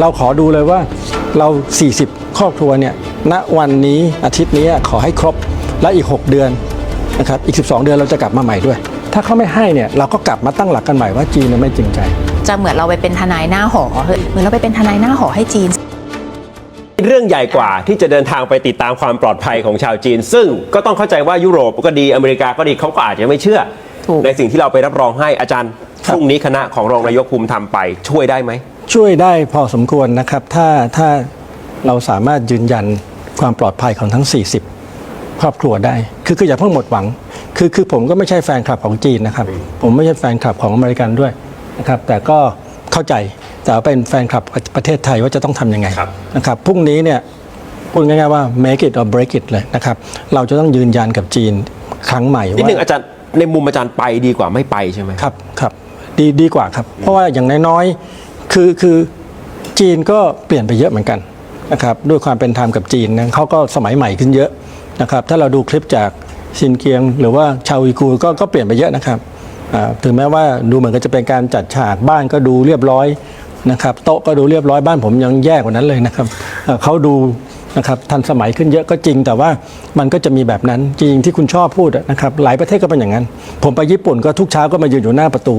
เราขอดูเลยว่าเรา 40 ครอบครัวเนี่ยณวันนี้อาทิตย์นี้ขอให้ครบและอีก 6 เดือนนะครับอีก 12 เดือนเราจะกลับมาใหม่ด้วย ถ้าเขาไม่ให้เนี่ยเราก็กลับมาตั้งหลักกันใหม่ว่าจีนเนี่ยไม่จริงใจ จะเหมือนเราไปเป็นทนายหน้าหอเฮ้ยเหมือนเราไปเป็นทนายหน้าหอให้จีนเรื่องใหญ่กว่าที่จะเดินทางไปติดตามความปลอดภัยของชาวจีน ซึ่งก็ต้องเข้าใจว่ายุโรปก็ดีอเมริกาก็ดีเขาก็อาจจะไม่เชื่อถูกในสิ่งที่เราไปรับรองให้อาจารย์ครับ พรุ่งนี้คณะของรองนายกภูมิธรรมไปช่วยได้ไหม ช่วยได้พอสมควรนะครับ ถ้าถ้าเราสามารถยืนยันความปลอดภัยของทั้ง 40 ครอบครัวได้ คือคืออย่าเพิ่งหมดหวัง คือคือผมก็ไม่ใช่แฟนคลับของจีนนะครับ ผมไม่ใช่แฟนคลับของอเมริกันด้วยนะครับ แต่ก็เข้าใจแต่ว่าเป็นแฟนคลับประเทศไทยว่าจะต้องทำยังไงครับนะครับพรุ่งนี้เนี่ยพูดง่ายๆว่า make it or break it เลยนะครับ เราจะต้องยืนยันกับจีนครั้งใหม่นิดว่านึงอาจารย์ในมุมอาจารย์ไปดีกว่าไม่ไปใช่ไหมครับครับ ดีดีกว่าครับ เพราะว่าอย่างน้อยๆคือคือจีนก็เปลี่ยนไปเยอะเหมือนกันนะครับด้วยความเป็นธรรมกับจีนนะเขาก็สมัยใหม่ขึ้นเยอะนะครับ ถ้าเราดูคลิปจากซินเกียง หรือว่าชาวอุยกูก็ก็เปลี่ยนไปเยอะนะครับถึงแม้ว่าดูเหมือนกับจะเป็นการจัดฉากบ้านก็ดูเรียบร้อยนะครับโต๊ะก็ดูเรียบร้อยบ้านผมยังแย่กว่านั้นเลยนะครับเขาดูนะครับทันสมัยขึ้นเยอะก็จริง แต่ว่ามันก็จะมีแบบนั้นจริงที่คุณชอบพูดนะครับหลายประเทศก็เป็นอย่างนั้น ผมไปญี่ปุ่นก็ทุกเช้าก็มายืนอยู่หน้าประตู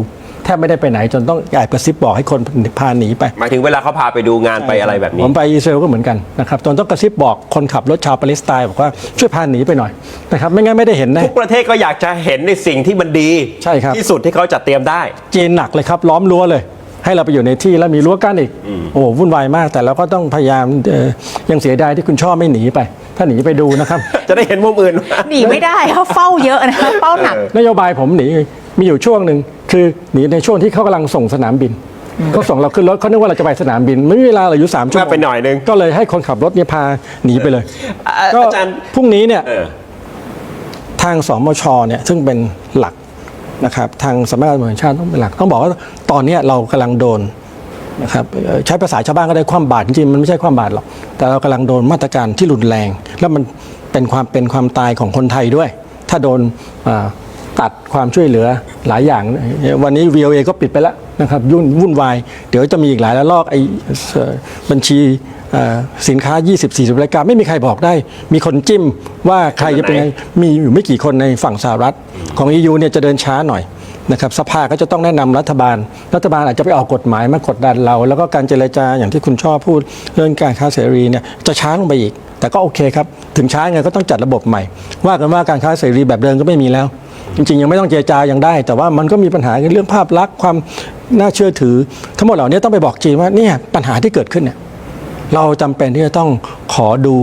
แทบไม่ได้ไปไหนจนต้องแอบกระซิบบอกให้คนพาหนีไป หมายถึงเวลาเขาพาไปดูงานไปอะไรแบบนี้ผมไปอิสราเอลก็เหมือนกันนะครับจนต้องกระซิบบอกคนขับรถชาวปาเลสไตน์บอกว่าช่วยพาหนีไปหน่อยนะครับไม่งั้นไม่ได้เห็นแน่ ทุกประเทศก็อยากจะเห็นในสิ่งที่มันดี ใช่ครับ ที่สุดที่เขาจัดเตรียมได้ จีนหนักเลยครับ ล้อมรั้วเลย ให้เราไปอยู่ในที่แล้วมีรั้วกั้นอีก โอ้โหวุ่นวายมากแต่เราก็ต้องพยายามเอ่อยังเสียดายที่คุณชอบไม่หนีไป ถ้าหนีไปดูนะครับ จะได้เห็นมุมอื่น หนีไม่ได้เขาเฝ้าเยอะนะเฝ้าหนัก นโยบายผมหนีมีอยู่ช่วงหนึ่ง คือหนีในช่วงที่เขากำลังส่งสนามบินเขาส่งเราขึ้นรถเขานึกว่าเราจะไปสนามบิน ไม่มีเวลาเราอยู่สามชั่วโมงไปหน่อยนึง ก็เลยให้คนขับรถเนี่ยพาหนีไปเลยอะก็อาจารย์พรุ่งนี้เนี่ยเออทางสมชเนี่ยซึ่งเป็นหลักนะครับทางสำนักงานตำรวจแห่งชาติต้องเป็นหลัก ต้องบอกว่าตอนเนี้ยเรากำลังโดนนะครับเอ่อใช้ภาษาชาวบ้านก็ได้ความบาดจริงๆมันไม่ใช่ความบาดหรอก แต่เรากำลังโดนมาตรการที่รุนแรง แล้วมันเป็นความเป็นความตายของคนไทยด้วย ถ้าโดนอ่า ตัดความช่วยเหลือหลายอย่าง วันนี้ VOA ก็ปิดไปแล้วนะครับยุ่นวุ่นวาย เดี๋ยวจะมีอีกหลายระลอกไอ้เอ่อบัญชีเอ่อสินค้า 20-40 รายการไม่มีใครบอกได้ มีคนจิ้มว่าใครจะเป็นไงมีอยู่ไม่กี่คนในฝั่งสหรัฐ ของ EU เนี่ยจะเดินช้าหน่อยนะครับสภาก็จะต้องแนะนำรัฐบาล รัฐบาลอาจจะไปออกกฎหมายมากดดันเรา แล้วก็การเจรจาอย่างที่คุณชอบพูดเรื่องการค้าเสรีเนี่ยจะช้าลงไปอีก แต่ก็โอเคครับ ถึงช้าไงก็ต้องจัดระบบใหม่ ว่ากันว่าการค้าเสรีแบบเดิมก็ไม่มีแล้ว จริงๆ ยังไม่ต้องเจรจายังได้ แต่ว่ามันก็มีปัญหาเรื่องภาพลักษณ์ความน่าเชื่อถือ ทั้งหมดเหล่านี้ต้องไปบอกจีนว่าเนี่ยปัญหาที่เกิดขึ้นเนี่ยเราจำเป็นที่จะต้องขอดู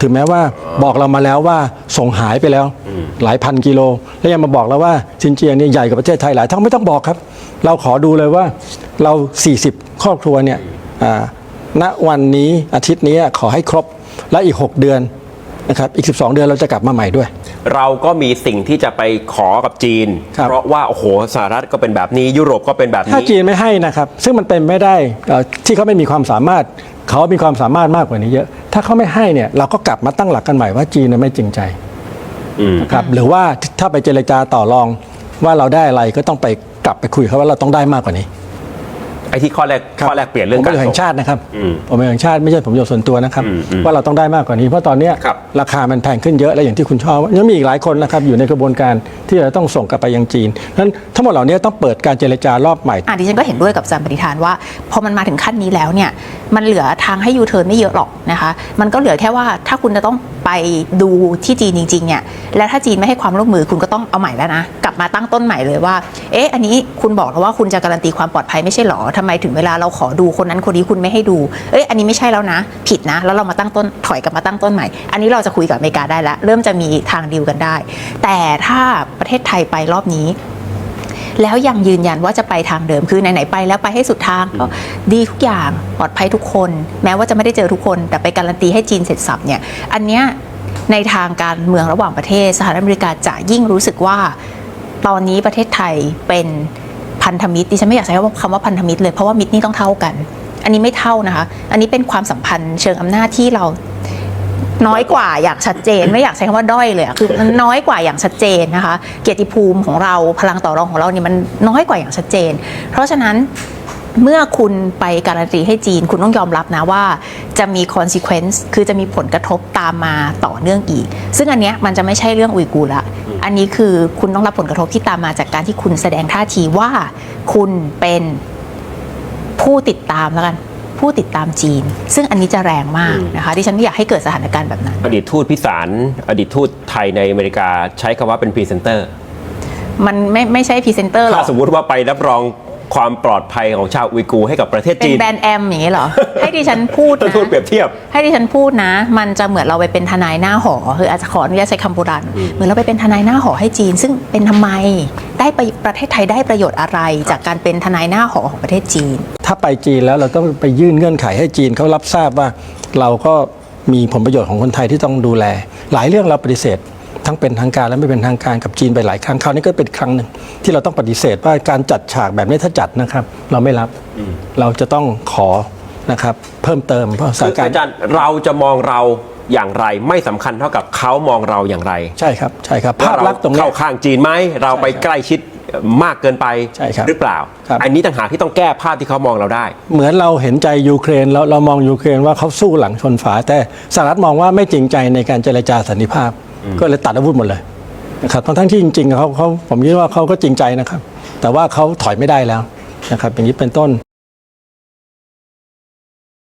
ถึงแม้ว่าบอกเรามาแล้วว่าส่งหายไปแล้ว หลายพันกิโล แล้วยังมาบอกเราว่าซินเจียงเนี่ยใหญ่กว่าประเทศไทยหลายเท่าไม่ต้องบอกครับ เราขอดูเลยว่าเรา 40 ครอบครัวเนี่ยณวันนี้อาทิตย์นี้ขอให้ครบและอีก 6 เดือนนะครับอีก 12 เดือนเราจะกลับมาใหม่ด้วย เราก็มีสิ่งที่จะไปขอกับจีน ครับ เพราะว่าโอ้โหสหรัฐก็เป็นแบบนี้ยุโรปก็เป็นแบบถ้านี้ จีนไม่ให้นะครับ ซึ่งมันเป็นไม่ได้เอ่อที่เขาไม่มีความสามารถ เขามีความสามารถมากกว่านี้เยอะ ถ้าเขาไม่ให้เนี่ยเราก็กลับมาตั้งหลักกันใหม่ว่าจีนเนี่ยไม่จริงใจอืม นะครับหรือว่าถ้าไปเจรจาต่อรองว่าเราได้อะไรก็ต้องไปกลับไปคุยเขาว่าเราต้องได้มากกว่านี้ ไอ้ที่ข้อแรกข้อแรกเปลี่ยนเรื่องผมกาเป็นรแห่ส่งงชาตินะครับอืมผมเป็นแห่งชาติไม่ใช่ผมโยชน์ส่วนตัวนะครับ อืมอืมว่าเราต้องได้มากกว่านี้เพราะตอนเนี้ยครับ ราคามันแพงขึ้นเยอะและอย่างที่คุณชอบยังมีอีกหลายคนนะครับอยู่ในกระบวนการที่จะต้องส่งกลับไปยังจีนนั้นทั้งหมดเหล่านี้ต้องเปิดการเจรจารอบใหม่ อะดิฉันก็เห็นด้วยกับอาจารย์ปฏิฐานว่า พอมันมาถึงขั้นนี้แล้วเนี่ย มันเหลือทางให้ยูเทิร์นไม่เยอะหรอกนะคะ มันก็เหลือแค่ว่าถ้าคุณจะต้อง ไปดูที่จีนจริงๆเนี่ยแล้วถ้าจีนไม่ให้ความร่วมมือคุณก็ต้องเอาใหม่แล้วนะ กลับมาตั้งต้นใหม่เลยว่า เอ๊ะ อันนี้คุณบอกแล้วว่าคุณจะการันตีความปลอดภัยไม่ใช่หรอทำไมถึงเวลาเราขอดูคนนั้นคนนี้คุณไม่ให้ดู เอ๊ะ อันนี้ไม่ใช่แล้วนะ ผิดนะ แล้วเรามาตั้งต้นถอยกลับมาตั้งต้นใหม่ อันนี้เราจะคุยกับอเมริกาได้แล้ว เริ่มจะมีทางดีลกันได้ แต่ถ้าประเทศไทยไปรอบนี้ แล้วยังยืนยันว่าจะไปทางเดิมคือไหนๆไปแล้วไปให้สุดทางก็ดีทุกอย่างปลอดภัยทุกคน แม้ว่าจะไม่ได้เจอทุกคน แต่ไปการันตีให้จีนเสร็จสับเนี่ยอันเนี้ยในทางการเมืองระหว่างประเทศ สหรัฐอเมริกาจะยิ่งรู้สึกว่า ตอนนี้ประเทศไทยเป็นพันธมิตรดิฉันไม่อยากใช้คำว่าพันธมิตรเลยเพราะว่ามิตรนี่ต้องเท่ากัน อันนี้ไม่เท่านะคะ อันนี้เป็นความสัมพันธ์เชิงอำนาจที่เรา น้อยกว่าอย่างชัดเจน ไม่อยากใช้คำว่าด้อยเลยคือมันน้อยกว่าอย่างชัดเจนนะคะ เกียรติภูมิของเราพลังต่อรองของเราเนี่ยมันน้อยกว่าอย่างชัดเจน เพราะฉะนั้นเมื่อคุณไปการันตีให้จีน คุณต้องยอมรับนะว่าจะมี consequence คือจะมีผลกระทบตามมาต่อเนื่องอีก ซึ่งอันเนี้ยมันจะไม่ใช่เรื่องอุยกูร์ละ อันนี้คือคุณต้องรับผลกระทบที่ตามมาจากการที่คุณแสดงท่าทีว่า คุณเป็นผู้ติดตามแล้วกัน ผู้ติดตามจีน ซึ่งอันนี้จะแรงมากนะคะที่ฉันไม่อยากให้เกิดสถานการณ์แบบนั้น อดีตทูตพิสาร อดีตทูตไทยในอเมริกาใช้คำว่าเป็นพรีเซนเตอร์มันไม่ไม่ใช่พรีเซนเตอร์หรถ้าอกสมมุติว่าไปรับรอง ความปลอดภัยของชาวอุยกูร์ให้กับประเทศเป็นจีนแบรนด์แอมอย่างนี้เหรอ ให้ดิฉันพูดท่านนะทูตเปรียบเทียบ ให้ดิฉันพูดนะ มันจะเหมือนเราไปเป็นทนายหน้าหอคืออาจจะขออนุญาตใช้คำโบราณเหมือนเราไปเป็นทนายหน้าหอให้จีน ซึ่งเป็นทำไมได้ไปประเทศไทยได้ประโยชน์อะไร จากการเป็นทนายหน้าหอของประเทศจีน ถ้าไปจีนแล้วเราต้องไปยื่นเงื่อนไขให้จีนเขารับทราบว่า เราก็มีผลประโยชน์ของคนไทยที่ต้องดูแล หลายเรื่องเราปฏิเสธ ทั้งเป็นทางการและไม่เป็นทางการกับจีนไปหลายครั้งคราวนี้ก็เป็นครั้งหนึ่งที่เราต้องปฏิเสธว่าการจัดฉากแบบนี้ถ้าจัดนะครับ เราไม่รับเราจะต้องขอนะครับ เพิ่มเติมเพราะสถานการณ์อาจารย์เราจะมองเราอย่างไรไม่สำคัญเท่ากับเขามองเราอย่างไร ใช่ครับใช่ครับว่าภาพเราลักษณ์ตรงนี้เข้าข้างจีนไหมเราไปใกล้ชิดมากเกินไปใช่ครับหรือเปล่าครับอันนี้ต่างหากที่ต้องแก้ภาพที่เขามองเราได้ เหมือนเราเห็นใจยูเครนเราเรามองยูเครนว่าเขาสู้หลังชนฝาแต่สหรัฐมองว่าไม่จริงใจในการเจรจาสันติภาพ ก็เลยตัดอาวุธหมดเลยนะครับทั้งที่จริงๆเขาเขาผมคิดว่าเขาก็จริงใจนะครับ แต่ว่าเขาถอยไม่ได้แล้วนะครับอย่างนี้เป็นต้น